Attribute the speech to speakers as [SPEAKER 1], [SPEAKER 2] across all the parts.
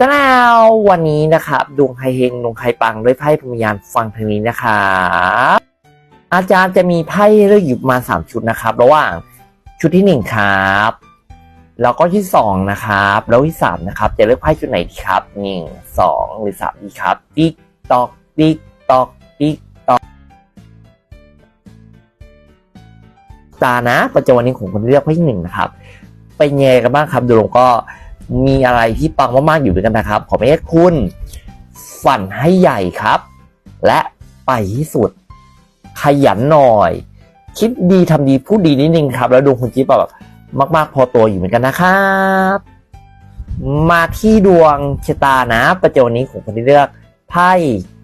[SPEAKER 1] ตแล้ววันนี้นะครับดวงใครเฮงดวงใครปังด้วยไพ่พมยานฟังทางนี้นะครับอาจารย์จะมีไพ่เลือกหยิบมาสามชุดนะครับ ระหว่างชุดที่หนึ่งครับแล้วก็ที่สองนะครับ แล้วที่สามนะครับ จะเลือกไพ่ชุดไหนดีครับหนึ่งสองหรือสามดีครับติ๊กตอกติ๊กตอกติ๊กตอกตานะปัจจุบันนี้ของคนที่เลือกไพ่หนึ่งนะครับเป็นยังไงกันบ้างครับดูลงก็ มีอะไรที่ปังมากๆอยู่ด้วยกันนะครับ ขอให้คุณ ฝันให้ใหญ่ครับ และไปที่สุด ขยันหน่อย คิดดีทำดีพูดดีนิดนึงครับ แล้วดวงคุณจิ๊บแบบมาก ๆ พอตัวอยู่เหมือนกันนะครับมาที่ดวงชะตานะ ประจำวันนี้ของคนที่เลือกไพ่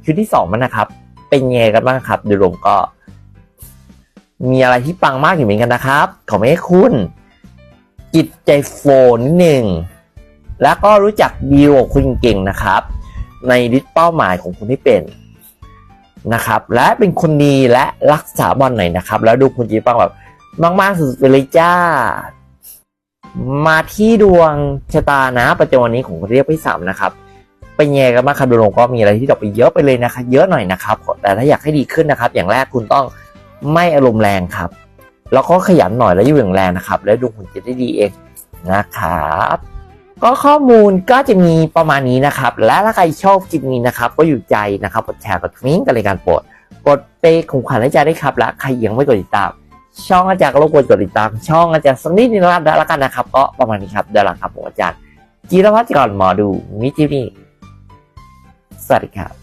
[SPEAKER 1] ชุดที่สองมันนะครับ เป็นยังไงกันบ้างครับดูลงก็ มีอะไรที่ปังมากอยู่เหมือนกันนะครับ ขอให้คุณจิตใจโฟนิดหนึ่ง แล้วก็รู้จักดีลของคุณเก่งนะครับ ในลิสต์เป้าหมายของคุณที่เป็นนะครับ และเป็นคนดีและรักษาบอลหน่อยนะครับ แล้วดูคุณจีปังแบบมากๆสุดๆเลยจ้า มาที่ดวงชะตานะประจำวันนี้ของเรียกพี่สามนะครับเป็นยังไงกันบ้างครับดูลงก็มีอะไรที่ดอกไปเยอะไปเลยนะครับเยอะหน่อยนะครับ แต่ถ้าอยากให้ดีขึ้นนะครับ อย่างแรกคุณต้องไม่อารมณ์แรงครับ แล้วก็ขยันหน่อยแล้วอยู่อย่างแรงนะครับ แล้วดูคุณจะได้ดีเองนะครับ ก็ข้อมูลก็จะมีประมาณนี้นะครับ และถ้าใครชอบคลิปนี้นะครับ ก็อยู่ใจนะครับกดแชร์กดทิ้งกันเลยการโปรดกดเปย์ของขวัญให้ใจได้วยครับ และใครยังไม่กดติดตาม ช่องอาจารย์ก็รบกวนกดติดตาม ช่องอาจารย์สักนิดนึงแล้วกันนะครับ ก็ประมาณนี้ครับเดี๋ยวหลังครับผมอาจารย์ จีรพัฒน์ก่อนหมอดูมิจินี่สวัสดีครับ